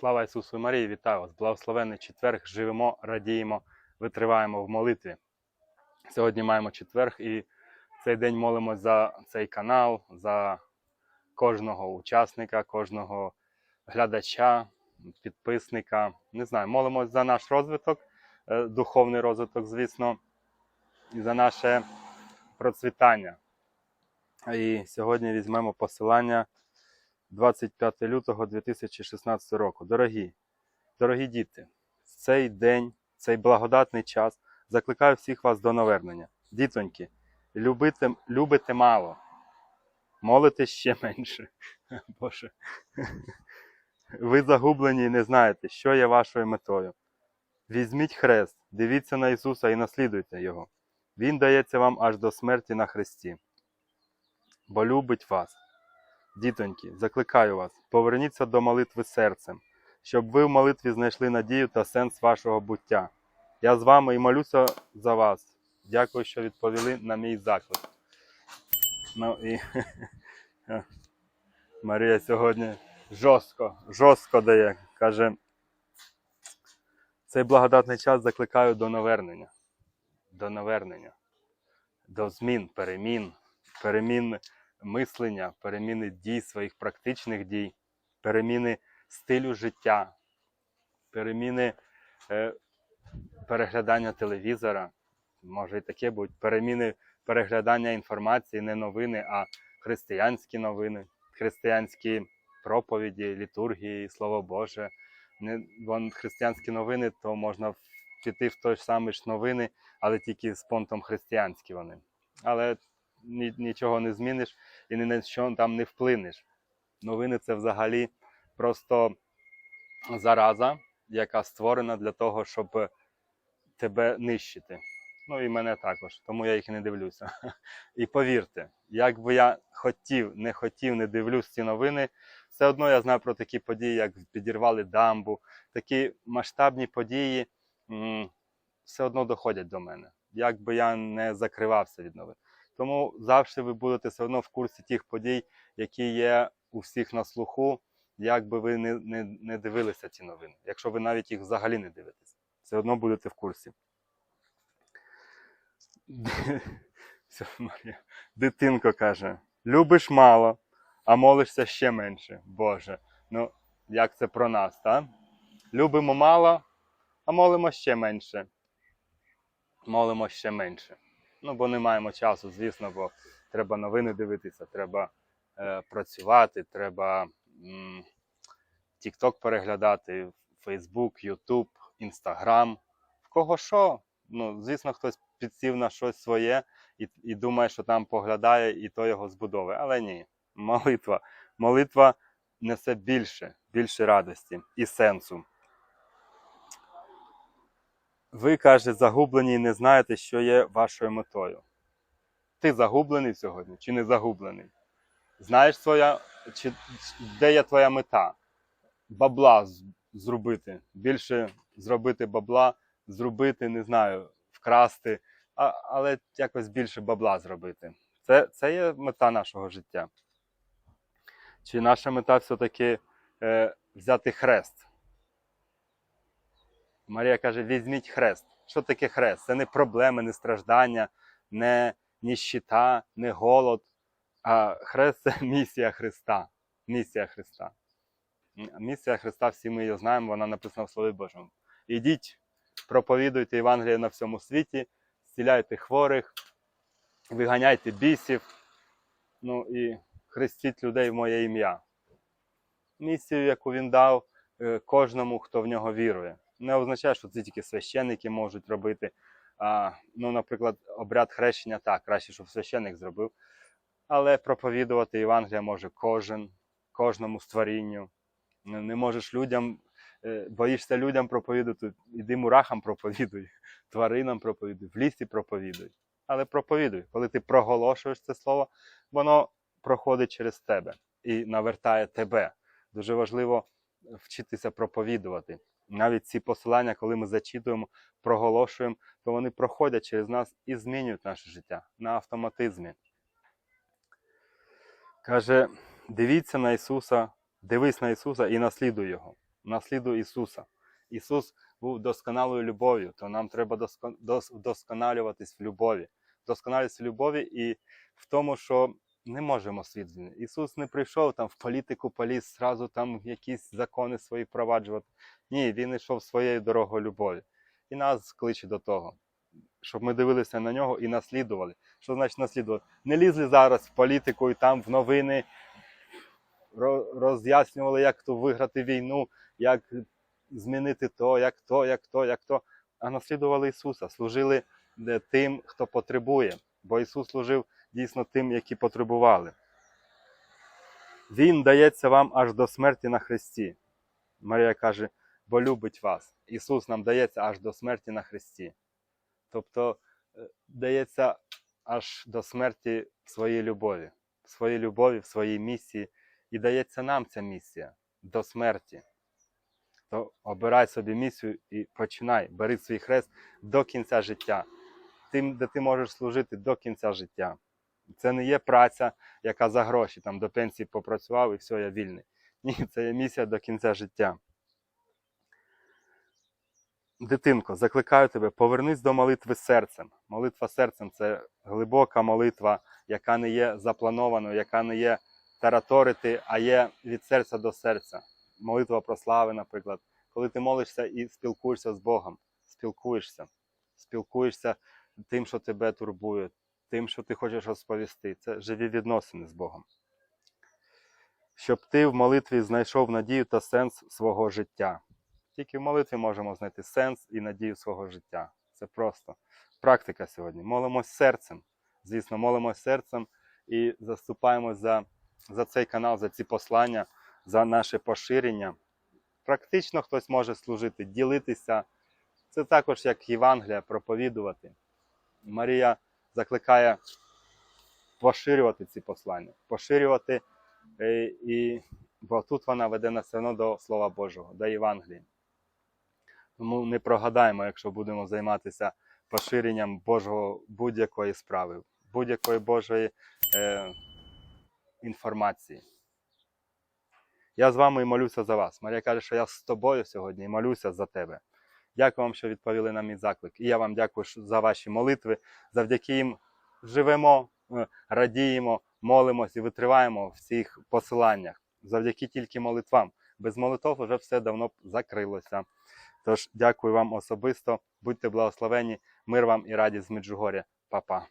Слава Ісусу Марії, вітаю вас! Благословенний четверг, живемо, радіємо, витриваємо в молитві. Сьогодні маємо четверг і цей день молимось за цей канал, за кожного учасника, кожного глядача, підписника. Не знаю, молимось за наш розвиток, е, духовний розвиток, звісно, і за наше процвітання. І сьогодні візьмемо посилання 25 лютого 2016 року. Дорогі, дорогі діти, в цей день, цей благодатний час закликаю всіх вас до навернення. Дітоньки, любите, любите мало, молите ще менше. Боже. Ви загублені і не знаєте, що є вашою метою. Візьміть хрест, дивіться на Ісуса і наслідуйте Його. Він дається вам аж до смерті на хресті, бо любить вас. Дітоньки, закликаю вас, поверніться до молитви серцем, щоб ви в молитві знайшли надію та сенс вашого буття. Я з вами і молюся за вас. Дякую, що відповіли на мій заклик. Ну і Марія сьогодні жорстко, жорстко дає. Каже, цей благодатний час закликаю до навернення. До навернення, до змін, перемін, перемін мислення, переміни дій, своїх практичних дій, переміни стилю життя, переміни е, переглядання телевізора, може і таке будуть, переміни переглядання інформації, не новини, а християнські новини, християнські проповіді, літургії, Слово Боже. Не, вон християнські новини, то можна піти в той ж самий ж новини, але тільки з понтом християнські вони. Але ні- нічого не зміниш і ні на що там не вплинеш. Новини це взагалі просто зараза, яка створена для того, щоб тебе нищити. Ну і мене також, тому я їх не дивлюся. І повірте, як би я хотів, не хотів, не дивлюсь ці новини, все одно я знаю про такі події, як підірвали дамбу, такі масштабні події все одно доходять до мене. Як би я не закривався від новин. Тому завжди ви будете все одно в курсі тих подій, які є у всіх на слуху, як би ви не, не, не дивилися ці новини. Якщо ви навіть їх взагалі не дивитесь, все одно будете в курсі. Все, Марія. Дитинко каже: любиш мало, а молишся ще менше. Боже. Ну, як це про нас, так? Любимо мало, а молимо ще менше. Молимо ще менше. Ну, бо не маємо часу, звісно, бо треба новини дивитися, треба е, працювати, треба TikTok переглядати, Facebook, YouTube, Instagram. В кого що? Ну, звісно, хтось підсів на щось своє і, і думає, що там поглядає, і то його збудовує. Але ні, молитва. Молитва несе більше, більше радості і сенсу. Ви, каже, загублені і не знаєте, що є вашою метою. Ти загублений сьогодні чи не загублений? Знаєш своя, чи, де є твоя мета? Бабла зробити, більше зробити бабла, зробити, не знаю, вкрасти, а, але якось більше бабла зробити. Це, це є мета нашого життя. Чи наша мета все-таки е, взяти хрест? Марія каже: візьміть хрест. Що таке хрест? Це не проблеми, не страждання, не ніщита, не голод. А хрест це місія Христа. Місія Христа. Місія Христа, всі ми її знаємо, вона написана в Слові Божому. Ідіть, проповідуйте Євангеліє на всьому світі, зціляйте хворих, виганяйте бісів, ну і хрестіть людей в моє ім'я. Місію, яку він дав е, кожному, хто в нього вірує. Не означає, що це тільки священники можуть робити. А, ну, наприклад, обряд хрещення так, краще, щоб священник зробив. Але проповідувати Євангелія може кожен, кожному створінню. Не можеш людям, е, боїшся людям проповідувати, іди мурахам проповідуй, тваринам проповідуй, в лісі проповідуй. Але проповідуй, коли ти проголошуєш це слово, воно проходить через тебе і навертає тебе. Дуже важливо вчитися проповідувати. Навіть ці посилання, коли ми зачитуємо, проголошуємо, то вони проходять через нас і змінюють наше життя на автоматизмі. Каже: дивіться на Ісуса, дивись на Ісуса і наслідуй Його. Наслідуй Ісуса. Ісус був досконалою любов'ю, то нам треба доскон- вдосконалюватись в любові. Вдосконалюватись в любові і в тому, що не можемо світ змінити. Ісус не прийшов там в політику поліз, зразу там якісь закони свої впроваджувати. Ні, Він йшов своєю дорогою любові. І нас кличе до того, щоб ми дивилися на нього і наслідували. Що значить наслідувати? Не лізли зараз в політику і там в новини роз'яснювали, як то виграти війну, як змінити то, як то, як то, як то. А наслідували Ісуса, служили е, тим, хто потребує. Бо Ісус служив дійсно тим, які потребували. Він дається вам аж до смерті на Христі. Марія каже, бо любить вас. Ісус нам дається аж до смерті на Христі. Тобто е, дається аж до смерті в своїй любові, в своїй любові, в своїй місії. І дається нам ця місія до смерті. То обирай собі місію і починай, бери свій хрест до кінця життя. Тим, де ти можеш служити до кінця життя. Це не є праця, яка за гроші там до пенсії попрацював і все, я вільний. Ні, це є місія до кінця життя. Дитинко, закликаю тебе, повернись до молитви серцем. Молитва серцем це глибока молитва, яка не є запланованою, яка не є тараторити, а є від серця до серця. Молитва про слави, наприклад. Коли ти молишся і спілкуєшся з Богом, спілкуєшся, спілкуєшся тим, що тебе турбує, тим, що ти хочеш розповісти. Це живі відносини з Богом. Щоб ти в молитві знайшов надію та сенс свого життя. Тільки в молитві можемо знайти сенс і надію свого життя. Це просто практика сьогодні. Молимось серцем. Звісно, молимось серцем і заступаємось за, за цей канал, за ці послання, за наше поширення. Практично хтось може служити, ділитися. Це також як Євангелія проповідувати. Марія закликає поширювати ці послання, поширювати, е, і, бо тут вона веде нас одно до Слова Божого, до Євангелії. Тому не прогадаємо, якщо будемо займатися поширенням Божого будь-якої справи, будь-якої Божої е, інформації. Я з вами і молюся за вас. Марія каже, що я з тобою сьогодні і молюся за тебе. Дякую вам, що відповіли на мій заклик. І я вам дякую за ваші молитви. Завдяки їм живемо, е, радіємо, молимось і витриваємо в цих посиланнях. Завдяки тільки молитвам. Без молитв вже все давно закрилося. Тож дякую вам особисто, будьте благословені, мир вам і радість з Меджугоря. Па-па.